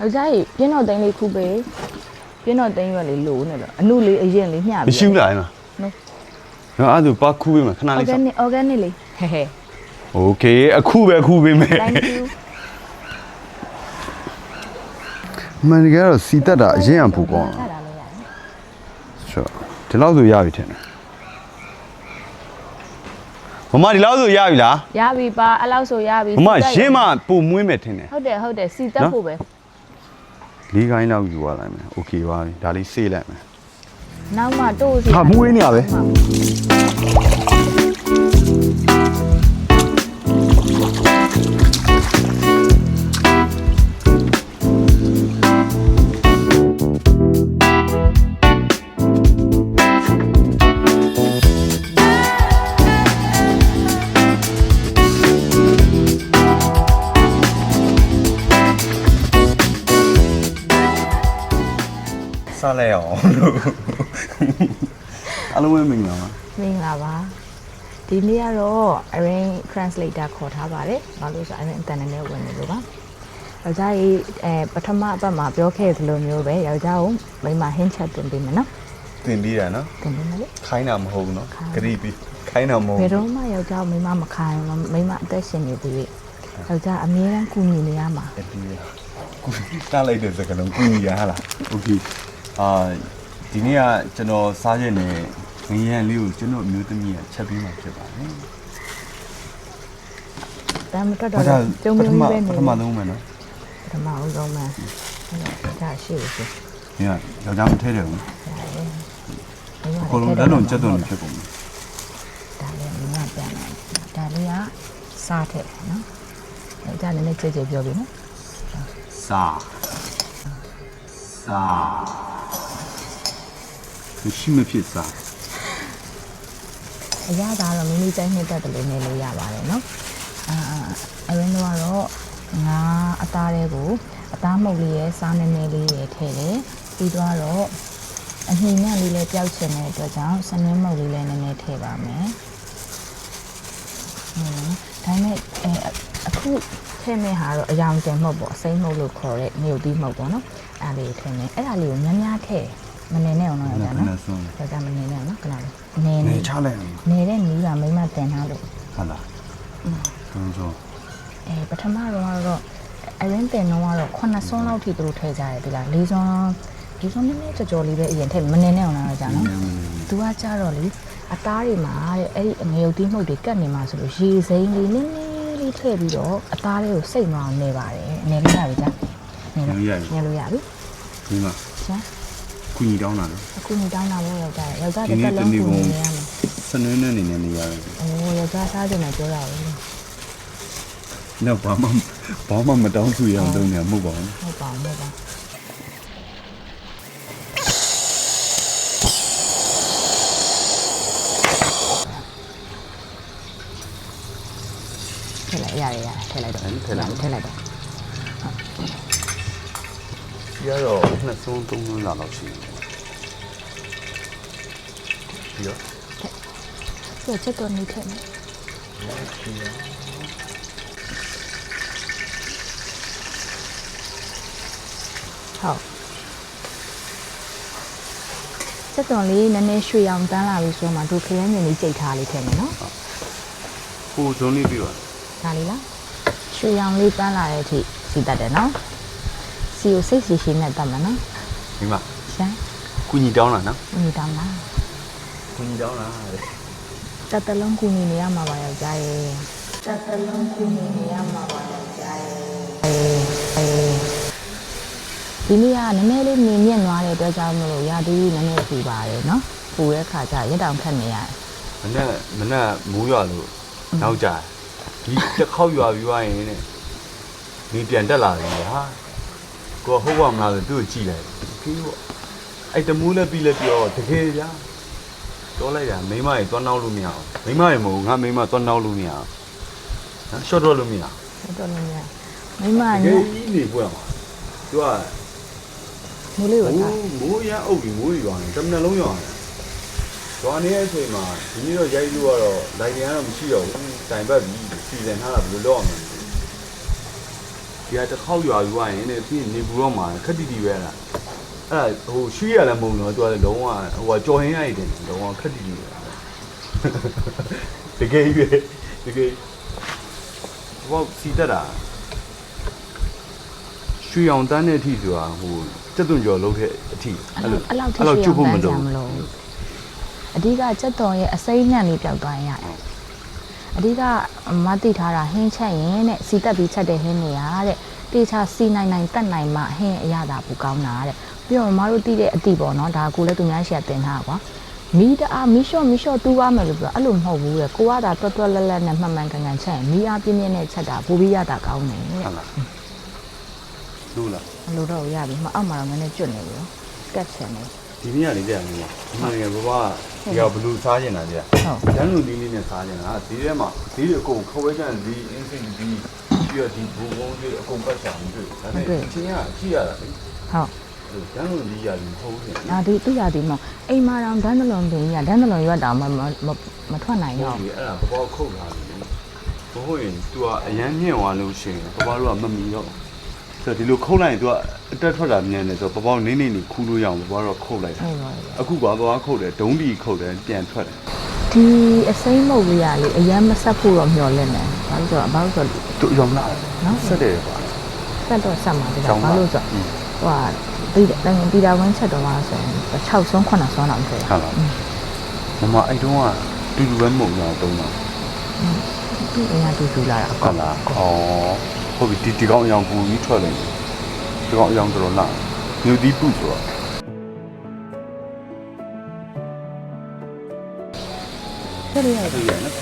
ယောက်ျားကြီးပြင်းတော့သိန်းလေးခုပဲပြင်းတော့သိန်းရွက်လေးလိုနေတော့အနုလေးအရင်လေးမျှပြီးမရှိဘူးလားအဲ့မှာနော်နော်အဲ့ဒါပါခူးပေးမှာခဏလေးစောင့် organic organic လေးဟဲဟဲ okay အခုပဲခူးပေးမယ် thank you မန်ကတော့စီတက်တာအရင်အပူကောင်းလားဆိုဒီလောက်ဆိုရပြီထင်တယ်မမဒီလောက်ဆိုရပြီလားရပြီပါအဲ့လောက်ဆိုရပြီမမရင်းမပုံမွေးမယ်ထင်တယ်ဟုတ်တယ်ဟုတ်တယ်စီတက်ဖို့ပဲ လေးခိုင်းလောက်ယူသွားလိုက်မယ်โอเคပါပြီဒါလေးစေးလိုက်မယ် နောက်မှတို့စီ ဟာမွေးနေရပဲ လိုက်အောင်လို့ အားလုံးပဲမင်္ဂလာပါ မင်္ဂလာပါဒီနေ့ကတော့ arrange translator ခေါ်ထားပါတယ်ဘာလို့ဆို arrange အတန်နဲ့ဝင်နေလို့ပါယောက်ျားကြီးအဲပထမအပတ်မှာပြောခဲ့သလိုမျိုးပဲယောက်ျားကိုမိန်းမဟင်းချက်တင်ပေးမယ်နော် တင်ပြီးတာနော် တင်ပေးမယ်လေ ခိုင်းတာမဟုတ်ဘူးနော် ခိုင်း ဂရိပြီးခိုင်းတာမဟုတ် ဘယ် ဘူး တော့မှယောက်ျားကိုမိန်းမမခိုင်းဘူးမိန်းမအသက်ရှင်နေသေးတယ်ယောက်ျားအမြဲတမ်းကူညီနေရမှာ အတီးကူတားလိုက်တဲ့စကားလုံးကူညီရဟလားโอเค အာဒီနေ့ကကျွန်တော်စားရက်နဲ့ငရံလေးကိုကျွန်တော်အမျိုးသမီးကချက်ပြီးမှဖြစ်ပါတယ်တမ်းမတက်ဘာတော့သာကျုံပမျိုးထမကြီးပဲနေပထမဆုံးမယ်နော်ပထမအောင်ဆုံးမှအဲ့ဒါဒါရှိရစီညယောက်ျားမထဲတယ်ဘူးမိန်းမအကုန်လုံးလက်လုံးချက်သွန်ဖြစ်ကုန်ပြီဒါလည်းမိန်းမပြန်လာဒါလေးကစားထက်နော်ယောက်ျားနည်းနည်းကြဲကြဲပြောပြီနော်စားစား ရှိမဖြစ်စားအရသာတော့မိမိတိုင်းနှစ်သက်တယ်လို့နေလို့ရပါတယ်နော်အာအရင်တော့ကတော့ငါအသားတွေကိုအသားမုတ်လေးရဲ့စားနည်းနည်းလေးရဲ့ထည့်တယ်ပြီးတော့တော့အနှိမ့်နဲ့လေးလည်းပျောက်ချင်တဲ့အတွက်ကြောင့်စနင်းမုတ်လေးလည်းနည်းနည်းထည့်ပါမယ်ဟင်းဒါနဲ့အဲအခုထည့်မဲ့ဟာတော့အယောင်တင်မဟုတ်ပေါ့အစိမ့်မုတ်လို့ခေါ်တဲ့မြို့သီးမုတ်ပေါ့နော်အဲ့ဒါလေးထည့်မယ်အဲ့ဒါလေးကိုများများထည့် မနေနဲ့အောင်တော့ကြာနော်ဆုံးဒါကြမနေနဲ့နော်ခဏလေးနေနေနေချလိုက်အောင်နေတဲ့နီးကမိမတင်ထားလို့ဟုတ်လားဆုံးဆုံးအဲပထမတော့ကတော့အရင်တင်တော့ကတော့9ဆွန်းလောက်ထိသူတို့ထည့်ကြရတယ်ဒီလား၄ဆွန်းဒီဆွန်းနည်းနည်းကြော်ကြော်လေးပဲအရင်ထည့်မနေနဲ့အောင်တော့ကြာနော်သူကကြတော့လေအသားတွေမှာတဲ့အဲ့ဒီအငရုတ်တီးမှုတ်တွေကတ်နေမှာဆိုလို့ရေစိမ်းလေးနည်းနည်းလေးထည့်ပြီးတော့အသားလေးကိုစိတ်မအောင်နေပါတယ်နေလို့ရပြီကြာနေလို့နေလို့ရပြီဒီမှာရှာ ကုညီတောင်းတာနော်အခုနေတောင်းတာမို့ယောက်ျားယောက်ျားတစ်သက်လုံးကူနေရမှာစနွေးနဲ့နေနေနေရတယ်အိုးယောက်ျားစားကြတယ်ပြောတာပဲတော့ဘာမှဘာမှမတောင်းသူရအောင်လုပ်နေမှာမဟုတ်ပါဘူးဟုတ်ပါဘူးဟုတ်ပါထည့်လိုက်ရတယ်ရတယ်ထည့်လိုက်တော့ထည့်လိုက်တော့ရတော့နှစ်ဆုံးသုံးလုံးလာတော့ရှိတယ် ပြီးတော့ပြချက်တော့နေထည့်မယ်ဟုတ်ချက်တော်လေးနည်းနည်းရွှေအောင်တန်းလာပြီဆိုမှတို့ခရမ်းမြင်လေးကြိတ်ထားလေးထည့်မယ်နော်ကိုဇုံးလေးပြီးပါဒါလေးလားရွှေရောင်လေးပန်းလာတဲ့အထိစီတတ်တယ်နော်စီကိုစိတ်စီရှိနဲ့တတ်မယ်နော်ဒီမှာရှမ်းကုညီတောင်းတာနော်ဦးညီတောင်းလား ကုညီတောင်းတာတဲ့တက်တလုံးကူညီနေရမှာပါယောက်ျားရဲ့တက်တလုံးကူညီနေရမှာပါယောက်ျားရဲ့ဒီနေ့ကနည်းနည်းလေးမြင်မြင့်သွားတဲ့အတွက်ကြောင့်မလို့ရာသီနည်းနည်းပူပါတယ်နော်ပူတဲ့ခါကျရက်တောင်ခတ်နေရတယ်မနဲ့မနဲ့မိုးရွာလို့နောက်ကြဒီတစ်ခေါက်ရွာပြီးသွားရင်တဲ့ဒီပြန်တက်လာတယ်ဟာကိုဟုတ်ပါမလားဆိုသူ့ကိုကြည့်လိုက်ခေးပေါ့အဲ့တမူးလည်းပြီးလည်းပြောတကယ်ဗျာ တော့လိုက်တာမိမကြီးသွားနောက်လို့မရအောင်မိမကြီးမဟုတ်ငါမိမသွားနောက်လို့မရအောင်နော်ရှော့တော့လို့မရအောင်ဟုတ်တော့လည်းမြမိမတညကယ်ကြီးနေပွင့်မှာသူကမိုးလေးကိုမိုးထားမိုးရအုပ်ပြီးမိုးရွာနေတမန်လုံးရွာနေရွာနေတဲ့အချိန်မှာဒီနေ့တော့ရိုက်လို့ကတော့လိုက်ပြန်ကတော့မရှိတော့ဘူးတိုင်ပတ်ပြီးစီစဉ်ထားတာဘယ်လိုလုပ်အောင်လဲဒီကတစ်ခေါက်ရွာပြီးွားရင်တဲ့ပြီးနေဘူးတော့မှာခက်တီတီပဲလား အဲ့ဒါဟိုရွှေရလည်းမုံတော့သူကလည်းလုံးဝဟိုကကြော်ဟင်းရိုက်တယ်လုံးဝခက်တီတီပဲတကယ်ကြီးပဲတကယ်ဘောစီတက်တာရွှေအောင်တန်းတဲ့အထိဆိုတာဟိုတက်သွန်ကျော်လုံးတဲ့အထိအဲ့လိုအဲ့လောက်ထိအဲ့လောက်ကျွတ်ဖို့မကြတော့မလို့အဓိကစက်တော်ရဲ့အစိမ့်နှံ့လေးပျောက်သွားရင်ရတယ်အဓိကမသိထားတာဟင်းချက်ရင်တဲ့စီတက်ပြီးချက်တဲ့ဟင်းတွေရတဲ့တေချာစီနိုင်နိုင်တက်နိုင်မှဟင်းအရသာပူကောင်းတာတဲ့ ပြီးတော့မမတို့သိတဲ့အတိပေါ့နော်ဒါကိုလည်းသူများရှိရတင်ထားတာကွာမီးတအားမီးလျှော့မီးလျှော့တူးပါမယ်လို့ပြောအဲ့လိုမဟုတ်ဘူးတဲ့ကိုကသာတွတ်တွတ်လက်လက်နဲ့မှန်မှန်ကန်ကန်ချက်ရင်မီးအားပြင်းပြင်းနဲ့ချက်တာဘူပြီးရတာကောင်းတယ်တဲ့ဟုတ်လားလို့လားဘလို့တော့ရပြီမအောက်မှာတော့နည်းနည်းကျွတ်နေပြီရောကတ်ချင်နေဒီနေ့ကလေကြာနေမှာဒီမှာငယ်ဘဘကဒီကဘလူးစားကျင်တာကြာဟုတ်ရန်လူလေးလေးနဲ့စားကျင်တာဒီထဲမှာဒီအကုန်ခဝဲကျန်ဒီအင်းစိတ်ဒီပြီးတော့ဒီဘူဘုံလေးအကုန်ပတ်ချာမတွေ့ဒါနဲ့အချင်းကကြည့်ရတာလေဟုတ် ရန်လူလေးရတယ်ဟုတ်တယ်ဒါဒီသူရသည်မဟုတ်အိမ်မာတောင်ဒန်းတလွန်ပင်ကြီးကဒန်းတလွန်ရွက်တောင်မမမမထွက်နိုင်ဟုတ်တော့ပြီအဲ့ဒါဘဘခုတ်လာတယ်ဘိုးရင် तू ကအရန်မြင့်သွားလို့ရှိရင်ဘဘတို့ကမမီတော့ဆိုဒီလိုခုတ်လိုက်ရင် तू ကအတက်ထွက်တာမြင်တယ်ဆိုဘဘနေနေနေခူးလို့ရအောင်ဘဘတို့ခုတ်လိုက်တာဟုတ်ပါဘူးအခုကသွားခုတ်တယ်ဒုံးဒီခုတ်တယ်ပြန်ထွက်တယ်ဒီအစိမ့်မုတ်လေးရလေအရင်မဆက်ဖို့တော့မျှော်လင့်တယ်ဘာလို့ဆိုတော့ဘာလို့ဆိုတော့သူရောင်လာနော်ဆက်တယ်ကွာဆက်တော့ဆက်မှာဒီကကြောင်ပါဘာလို့ဆိုတော့ဟို ဟာဒီတိုင်တီတာဝင်းချက်တော့မှာဆိုရင်6ဆုံး9ဆုံးလောက်ဖြစ်ဟုတ်လားမမအဲ့တုန်းကတူတူပဲမဟုတ်တော့တုံးတော့သူအရင်တူတူလာတာဟုတ်လားဩဟုတ်ပြီဒီဒီကောင်အယောင်ပူကြီးထွက်လိုက်တယ်ဒီကောင်အယောင်တော်တော်လာမြူဒီပူဆိုတော့ဆက်ရရတယ်ဟုတ်ရဲ့နော်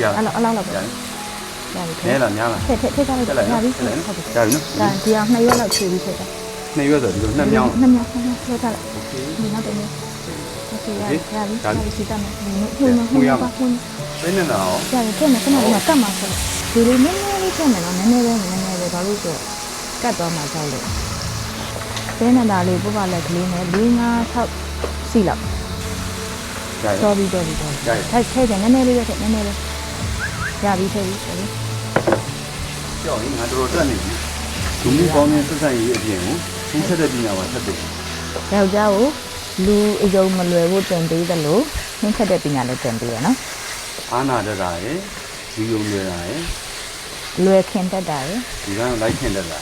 ရအဲ့လိုအဲ့လောက်လောက်ပဲရရပြီနဲလားများလားထည့်ထည့်ထည့်ထားလိုက်တက်လိုက်ရနော်ပြီတက်လိုက်နော်ဟုတ်ပြီရပြီနော်ဒါဒီအောင်နှစ်ရွက်လောက်ခြေပြီးထည့်တာ နှစ်ရွက်ဆိုဒီလိုနှစ်မြောင်း နှစ်မြောက်နှစ်မြောက်ထည့်ထားလိုက် โอเค ဒီနောက်တစ်မျိုးโอเคရပြီရပြီ ဒါ ရ လေး ပြီစီတမ်းမယ်ဟိုမှာဟိုမှာဟိုမှာ ဘယ်နဲ့တော့ ရပြီထည့်မယ်ခဏလေးကတ်မှာဆိုဒီလိုနည်းနည်းလေးထည့်မယ်နော်နည်းနည်းပဲနည်းနည်းပဲဘာလို့ဆိုကတ်တော့မှကြောက်လို့ဘဲနဲ့ဒါလေးပုပ္ပလက်ကလေးနဲ့၄၅6စီလောက် ရရ တော်ပြီတော်ပြီတော်ပြီ ရရ ထိုက်ထည့်တယ်နည်းနည်းလေးပဲထည့်နည်းနည်းလေးရပြီထည့်ပြီရပြီ ကြောက်ရင်ငါတော်တော်တက်နေပြီဒုံးကောင်းတဲ့ဆက်ဆံရေးအပြင်ကို သင်ချက်တဲ့ပညာပါဆက်တယ်ယောက်ျားကိုလူအယုံမလွယ်ဖို့တင်ပေးတယ်လို့နှင်းချက်တဲ့ပညာလည်းတင်ပေးရနော်အာနာတတာရယ်ဒီယုံနေတာရယ်လွယ်ခင်တတ်တာရယ်ဒီကောင်လိုက်ခင်တက်တာ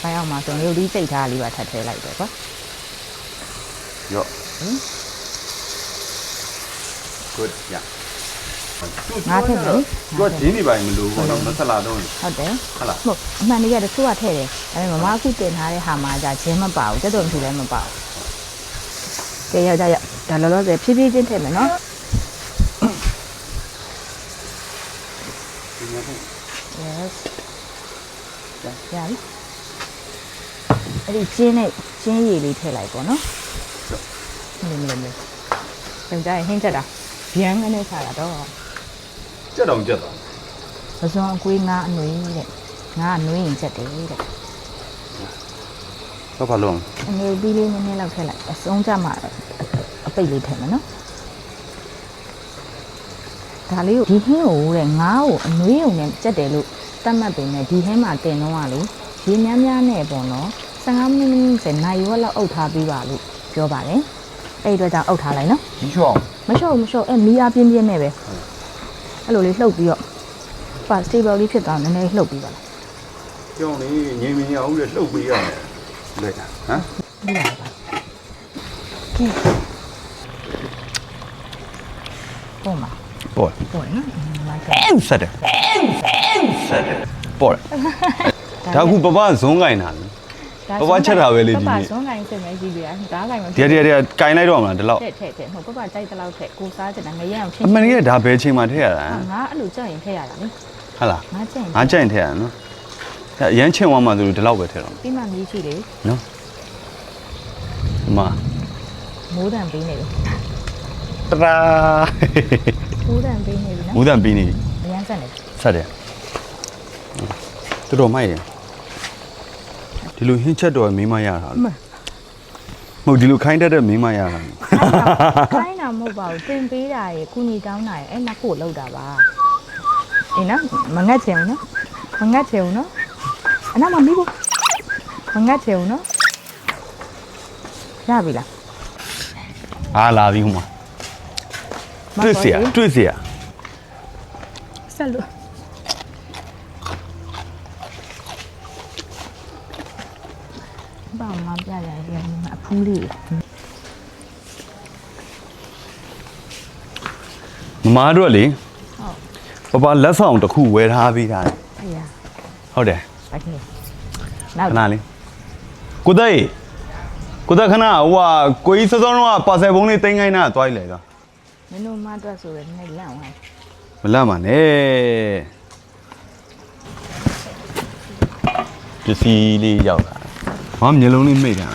ဘိုင်းအောင်မှာဆိုရုပ်လေးစိတ်ထားလေးပါထပ်ထည့်လိုက်တယ်ကွာရော့ good ရ ငါထည့်မယ်သူကဂျင်းနေပါမလို့ဘောတော့မဆလာတော့ဟုတ်တယ်ဟုတ်လားဟုတ်အမှန်တကယ်တချို့ကထည့်တယ်ဒါပေမဲ့မမအခုတင်ထားတဲ့ဟာမှာじゃဂျင်းမပါဘူးတက်တော်မထူလည်းမပါဘူးကဲယောက်ျားရောက်ဒါလောလောဆယ်ဖြည်းဖြည်းချင်းထည့်မယ်နော်ဒီမှာဟုတ် yes ရပြီအဲ့ဒီကျင်းနဲ့ကျင်းရည်လေးထည့်လိုက်ပေါ့နော်မလို့မလို့မလို့ယောက်ျားရင်ဟင်းချက်တာဗျမ်းကနေစားတာတော့ ကြက်တော့ကြက်တော့ပဇွန်အကွေးငါအနှွေးတဲ့ငါအနှွေးရင်ချက်တယ်တဲ့ဘာဘာလုံးအနေပြီးလေးနည်းနည်းလောက်ထည့်လိုက်အစုံးကြမှာအပိတ်လေးထည့်မယ်နော်ဒါလေးကိုဒီဟင်းကိုတဲ့ငါးကိုအနှွေးုံနဲ့ချက်တယ်လို့သတ်မှတ်ပေမဲ့ဒီဟင်းမှာတင်တော့ကလေရေများများနဲ့ပေါ့နော်15မိနစ်စနိုင်ရွက်လောက်အုပ်ထားပြီးပါလို့ပြောပါတယ်အဲ့ဒီအတွက်ကြောင့်အုပ်ထားလိုက်နော်ဒီချောင်းမလျှော့ဘူးမလျှော့အဲမီးအားပြင်းပြင်းနဲ့ပဲ အဲ့လိုလေးလှုပ်ပြီးတော့ပါ stable လေးဖြစ်သွားနည်းနည်းလှုပ်ပြီးပါလားကျောင်းလေးငင်းမင်းရအောင်လေလှုပ်ပေးရတယ်လက်တာဟမ်ဒီလာပါကဲပေါ်မှာပေါ်ပေါ်နော်မိုက်ကအမ်ဆက်တယ်ဆက်တယ်ပေါ်ဒါအခုပပဇွန်းကင်တာလေ ပပချက်တာပဲလေဒီနေ့ပပဇွန်ကိုင်းစင်မဲကြီးပြဒါကိုင်းမဒီဒီဒီကင်လိုက်တော့မလားဒီလောက်တဲ့တဲ့တဲ့ဟိုပပကြိုက်တဲ့လောက်ထက်ကိုစားချင်တာငရဲအောင်ချင်းအမှန်ကြီးကဒါဘယ်ချိန်မှထည့်ရတာဟာငါအဲ့လိုကြောက်ရင်ထည့်ရတာလေဟုတ်လားငါကြက်ရင်ငါကြိုက်ရင်ထည့်ရတာနော်အဲအရန်ချင်သွားမှသူတို့ဒီလောက်ပဲထည့်တော့ပြီးမှမြည်ချီလေနော်ဒီမှာမိုးတန်ပေးနေပြီတရာမိုးတန်ပေးနေပြီနော်မူးတန်ပြီးနေအရန်ဆက်နေဆက်တယ်တော်တော်မိုက်တယ် ဒီလိုဟင်းချက်တော်မင်းမရတာလေမဟုတ်ဒီလိုခိုင်းတတ်တဲ့မင်းမရတာလေ ခိုင်းတာမဟုတ်ပါဘူးတင်ပေးတာရေကုညီတောင်းတာရေအဲ့နောက်ကိုလောက်တာပါအေးနော်မငတ်ချင်ဘူးနော်မငတ်ချင်ဘူးနော် အနာမမီးဘူးမငတ်ချေဦးနော်ရပြီလား အားလာပြီဟိုမှာတွေ့เสียတွေ့เสีย ဆက်လို့ ရင်အဖူးလေး မမတို့ကလေ ဟုတ် ပပလက်ဆောင်တစ်ခုဝယ်ထားပေးတာလေ အေးရ ဟုတ်တယ် โอเคနောက် ခဏလေးကိုသိန်းကိုသိန်းခဏဟိုဟာကိုကြီးစောစောတော့ပါဆယ်ဘုံလေးတင်ခိုင်းတာတွားလိုက်တာ မင်းတို့မအတွက်ဆိုရယ်နဲ့လန့်သွား မလန့်ပါနဲ့ပစ္စည်းလေးရောက်လာဘာမျက်လုံးလေးမိတ်တာ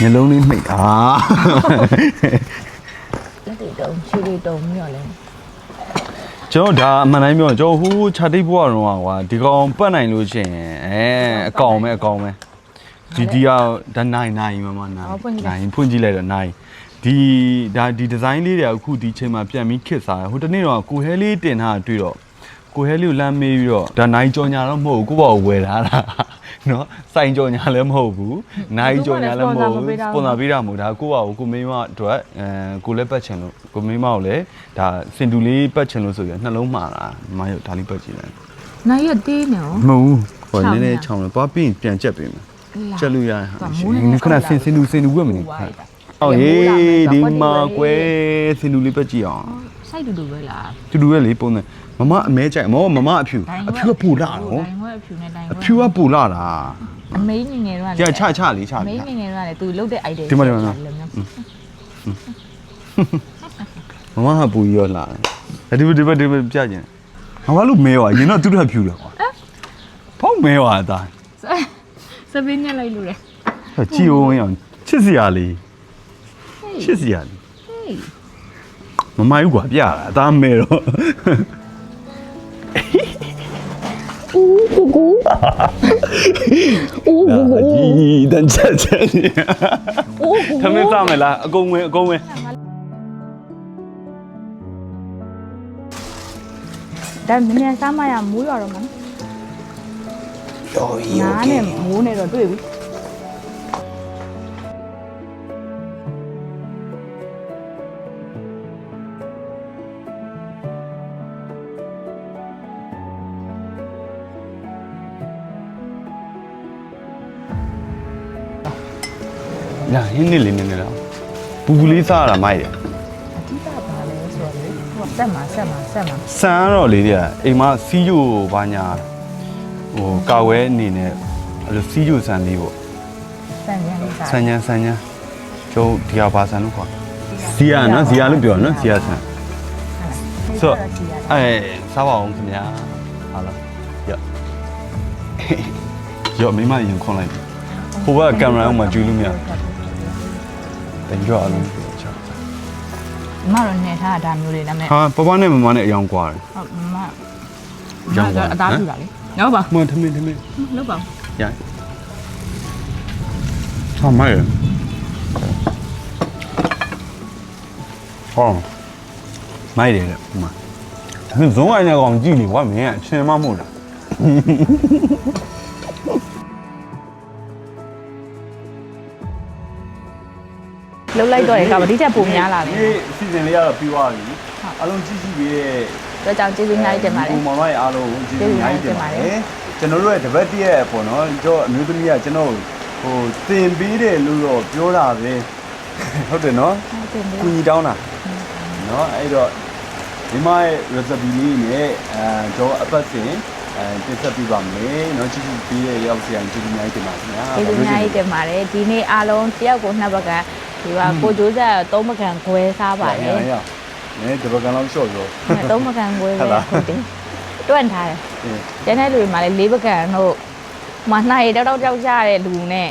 မျက်လုံးလေးမိတ်တာလက်တွေတုံခြေတွေတုံပြီးတော့လဲကျွန်တော်ဒါအမှန်တိုင်းပြောရင်ကျွန်တော်ဟိုးခြာတိတ်ဘွားတော့ကွာဒီကောင်ပတ်နိုင်လို့ရှိရင်အဲအကောင်ပဲအကောင်ပဲဒီဒီကဒါနိုင်နိုင်မမနိုင်နိုင်ဖွင့်ကြည့်လိုက်တော့နိုင်ဒီဒါဒီဒီဇိုင်းလေးတွေကအခုဒီချိန်မှာပြန်ပြီးခစ်စားတယ်ဟိုတနေ့တော့ကိုဟဲလေးတင်ထားတွေ့တော့ ကိုဟဲလေးကိုလမ်းမေးပြီးတော့ဒါနိုင်ကြော်ညာတော့မဟုတ်ဘူးကိုပေါ့ဝယ်ထားတာနော်စိုင်ကြော်ညာလည်းမဟုတ်ဘူးနိုင်ကြော်ညာလည်းမဟုတ်ဘူးစပွန်ဆာပေးတာမဟုတ်ဒါကိုပေါ့ကိုမင်းမအတွက်အဲကိုလည်းပတ်ချင်လို့ကိုမင်းမကိုလည်းဒါစင်တူလေးပတ်ချင်လို့ဆိုပြီးနှလုံးမှားတာမရဒါလေးပတ်ကြည့်လိုက်နိုင်ရတေးနေရောမဟုတ်ဘူးဟိုချောင်းနည်းနည်းရချောင်းလို့သွားပြီးရင်ပြန်ချက်ပေးမယ်ချက်လို့ရရင်ဟာမိုးနည်းနည်းခဏစင်စင်တူစင်တူဝက်မနေဟိုပါ ဟုတ်တာဟုတ်ဟေးမိုးလာမယ်ဒီဆိုတော့မှာကွကွက်ယ်တီစင်တူလေးပတ်ကြည့်အောင်စိုက်တူတူပဲလားတူတူရဲ့လေပုံနဲ့မမအမဲကြိုက်မောမမအဖြူအဖြူကပူလာတော့ဒိုင်ဝဲအဖြူနဲ့ဒိုင်ဝဲအဖြူကပူလာတာအမေငငယ်တော့ကြချချလေးချအမေလေးငငယ်တော့လေသူလုတ်တဲ့ idea ဒီမှာဒီမှာမမဟာပူရောလာတယ်ဒီဘဒီဘဒီဘပြကြည့်ငါဘာလို့မဲွာရင်တော့တူတူဖြူတယ်ကွာဖောက်မဲွာအသားစပင်းညက်လိုက်လို့လေကြည့်အောင်အောင်ချစ်စရာလေး ချစ်စရာလေးဟေးမမိုက်ဘူးကွာပြတာအသားမဲတော့ဦးကူကူဦးကူကူဒီတန်ချက်ချက်နေဦးကူခမင်းသားမလားအကုန်ဝင်အကုန်ဝင်ဒါမင်းစားမရမိုးရတော့မှာတော်ကြီးနားနဲ့မိုးနဲ့တော့တွေ့ပြီ ညာဟင်းနေလေးနေနေတော့ပူပူလေးစားရတာမိုက်တယ်အဓိကဘာလဲဆိုတော့လေဟိုဆက်မှာဆက်မှာဆက်မှာစမ်းတော့လေးတွေကအိမ်မှာစီးကြိုဘာညာဟိုကာဝဲအနေနဲ့အဲ့လိုစီးကြိုစမ်းလေးပေါ့ဆန်ရမ်းလေးစားဆန်ညာဆန်ညာကျုံဒီဟာဘာဆန်လို့ခေါ်ဇီယာနော်ဇီယာလို့ပြောနော်ဇီယာဆန်ဆိုတော့အဲစားပါအောင်ခင်ဗျာဟာလားရော့ရော့မိမရင်ခွန်လိုက်ပြီဟိုဘက်ကင်မရာမှာကျူးလို့မရ တင်ကြအလုံးချာမမတော့နေထားတာဒါမျိုးလေးဒါပေမဲ့ဟာပပနဲ့မမနဲ့အယောင်ကွာတယ်ဟုတ်မမရောင်းပါအသားပြူတာလေရောက်ပါမထမင်းထမင်းလောက်ပါရိုင်းဟာမိုင်ရဟောမိုက်တယ်လေဒီမှာဒါဇုံးအိုင်နဲ့ကောင်ကြည့်နေကွာမင်းကအချင်းမမဟုတ်လား လှုပ်လိုက်တော့ရေကဗတိချက်ပုံများလာပြီဒီစီဇန်လေးကတော့ပြီးသွားပြီအလုံးကြည့်ကြည့်ပြီးရဲ့တော့ကြောင့်ကျေးဇူးများကြီးတင်ပါတယ်ပုံမှန်လိုက်အားလုံးကျေးဇူးအများကြီးတင်ပါတယ်ကျွန်တော်တို့ရဲ့တပတ်တည်းရဲ့ပေါ့နော်ကျွန်တော်အမျိုးသမီးကကျွန်တော်ဟိုတင်ပေးတယ်လို့တော့ပြောတာပဲဟုတ်တယ်နော်ဟုတ်တယ်ကူညီတောင်းတာနော်အဲ့တော့ဒီမရဲ့ recipe လေးနဲ့အဲကျွန်တော်အပတ်စဉ်အဲတင်ဆက်ပြပါမယ်နော်ချစ်ချစ်ပေးရဲ့ရောက်စီရင်ကျေးဇူးအများကြီးတင်ပါခင်ဗျာကျေးဇူးများကြီးတင်ပါတယ်ဒီနေ့အားလုံးတယောက်ကိုနှစ်ပကံ ဒီကကိုဂျိုးဆက်သုံးပကံခွဲစားပါတယ်ရရနဲဒီဘက်ကတော့ရှော့ရောသုံးပကံခွဲဟုတ်ပဲလားဟုတ်တယ်တွန့်ထားတယ်အေးကျန်တဲ့လူတွေမှာလည်းလေးပကံတို့မနိုင်တောက်တောက်ကြောက်ကြတဲ့လူနဲ့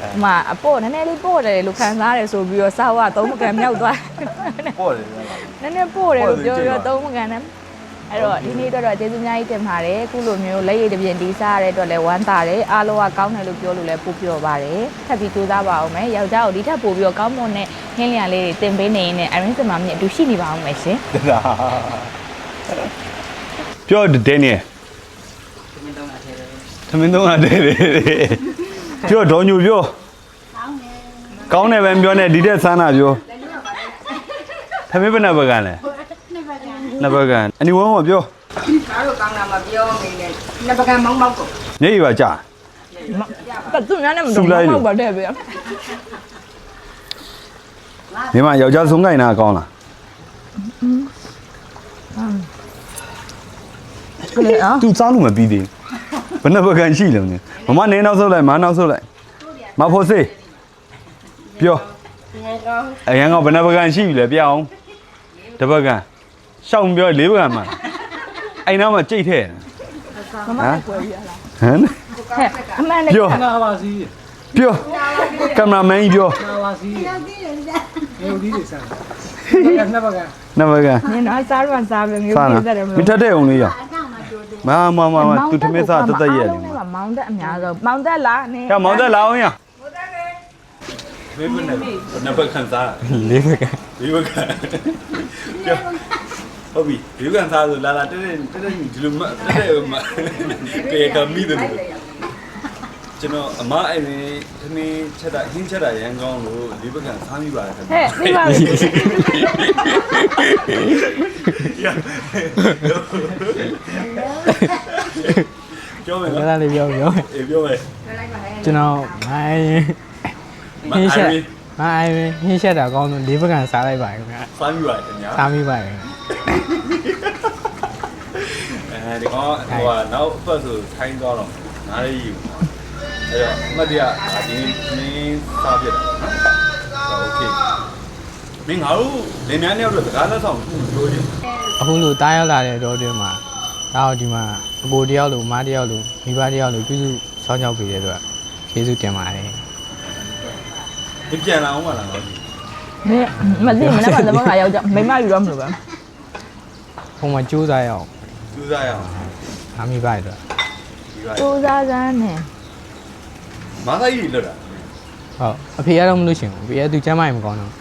ဟိုမှာအပေါ့နည်းနည်းလေးပို့တယ်လို့ခံစားရတယ်ဆိုပြီးတော့စားဝသုံးပကံမြောက်သွားပေါ့တယ်နည်းနည်းပို့တယ်လို့ပြောပြီးတော့သုံးပကံနဲ့ အဲ့တော့ဒီနေ့တော့တော့ကျေးဇူးများကြီးတင်ပါတယ်ခုလိုမျိုးလက်ရည်တစ်ပြင်တီးစားရတဲ့အတွက်လည်းဝမ်းသာတယ်အားလုံးကကောင်းတယ်လို့ပြောလို့လည်းပို့ပြောပါတယ်ထပ်ပြီးကြိုးစားပါအောင်မယ်ယောက်ျားကိုဒီထက်ပို့ပြီးတော့ကောင်းမွန်တဲ့ဟင်းလျာလေးတွေတင်ပေးနေရင်လည်းအရင်စမမြင့်အတူရှိနေပါအောင်မယ်ရှင်တလားပြောဒဲနေသမင်းတော့အတဲတယ်ပြောဒေါ်ညူပြောကောင်းတယ်ပဲပြောနေဒီတဲ့ဆန်းတာပြောသမင်းဘယ်နှဘကန်လဲ နှစ်ဘကန်အနီဝမ်းမပြောအားတို့ကောင်းတာမပြောမိနဲ့နှစ်ပကံမောင်းမောက်ကိုညိပါကြာတက်သူများနဲ့မစူတော့လိုက်လို့မောက်ပါတဲ့ဗျာဒီမှာယောက်ျားဆုံးကိုင်တာကောင်းလားကလေးอ่ะသူစားလို့မပြီးသေးဘူးဘယ်နှဘကန်ရှိလုံးနေမမနေနောက်ဆုတ်လိုက်မနောက်ဆုတ်လိုက်မဖို့စေးပြောအရင်ကဘယ်နှဘကန်ရှိပြီလဲပြအောင်တစ်ဘကန် ရှောင်းပြောလေးဘကန်မှာအဲ့နားမှာကြိတ်ထဲ့မမနဲ့ကွယ်ရလားဟမ်ဟဲ့အမှန်နဲ့ပြောနာပါစီပြောကင်မရာမန်ကြီးပြောနာပါစီရုပ်ဒီလေးစားရနှစ်ပါးကနဘကန်နင်တော့စားတော့စားပဲမျိုးစားပြလားည့်တယ်မမလို့ထက်တဲ့အောင်လေးရမမမမသူသမင်းစားတသက်ရဲ့လေမောင်းတက်အများဆုံးမောင်းတက်လားနင်ကမောင်သက်လာအောင်ရမေးဘယ်နဲ့နဘကန်စားလေးပါးကလေးဘကန် ဟုတ်ပြီလေးဘကန်စားဆိုလာလာတဲ့တဲ့ဒီလိုမတဲ့မကေကမီတယ်ကျွန်တော်အမအဲ့ဒီသမင်းချက်တာဟင်းချက်တာရန်ကောင်းလို့လေးဘကန်စားမိပါတယ်ခင်ဗျဟဲ့ဒီပါလေပြောမယ်လည်းနော်လေးပြောပြောအေးပြောမယ်ကျွန်တော်မိုင်းဟင်းချက်မိုင်းဟင်းချက်တာကောင်းလို့လေးပါးကစားလိုက်ပါခင်ဗျာစားမိပါတယ်ခင်ဗျာစားမိပါတယ် အဲဒီကောင်ဟိုကနောက်အပတ်ဆိုထိုင်းသွားတော့နားလေးယူအဲ့တော့အမတ်တရဒီမင်းစားပြတာနော်โอเคမင်းငါတို့လင်မြန်းတယောက်တော့စကားလက်ဆောင်ပြောကြည့် အခုလိုတားရောက်လာတဲ့တော့တွင်မှာဒါတော့ဒီမှာအကိုတယောက်လိုမတယောက်လိုမိဘတယောက်လိုပြုစုဆောင်းကြောက်ပေးတဲ့အတွက်ကျေးဇူးတင်ပါတယ် ဒီပြန်လာအောင်မလားငါတို့ နင်မသိမနေ့ကသမခါရောက်ကြမိမယူတော့မလို့ပဲ ဘုံမှာကြိုးစားရအောင်စူးစားရအောင်ငါမိဘတွေအတွက်ဒီကစူးစားစမ်းနဲ့မသားကြီးလွတ်တာဟုတ်အဖေကတော့မလို့ရှင်ဘူးအဖေကသူကျမ်းမာရင်မကောင်းတော့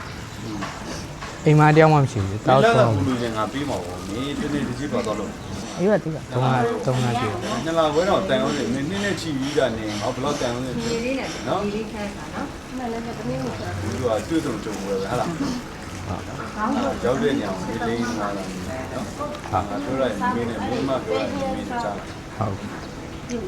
အိမ်မတယောက်မှမရှိဘူးတောတောက်က်တော့တော့ဘူးလို့ငါပြီးမှာပေါ့မင်းတနေ့တစ်ကြည့်ပါတော့လို့အရွက်သေးပါသုံးလားသုံးလားကြည့်နှစ်လခွဲတော့တန်အောင်နေနင်းနဲ့ချီပြီးကနေငါဘလောက်တန်အောင်နေဒီလေးနဲ့နော်ဒီလေးခဲတာနော်မှန်လည်းသမီးကိုပြောဒီကတွေ့ဆုံကြုံဝယ်ပဲဟာလားကောင်းလို့ ရောက်တဲ့ညောင်လေးလေးလာတာနော်ဟာပြောလိုက်မင်းနဲ့မင်းမပြောလိုက်မင်းချာဟုတ်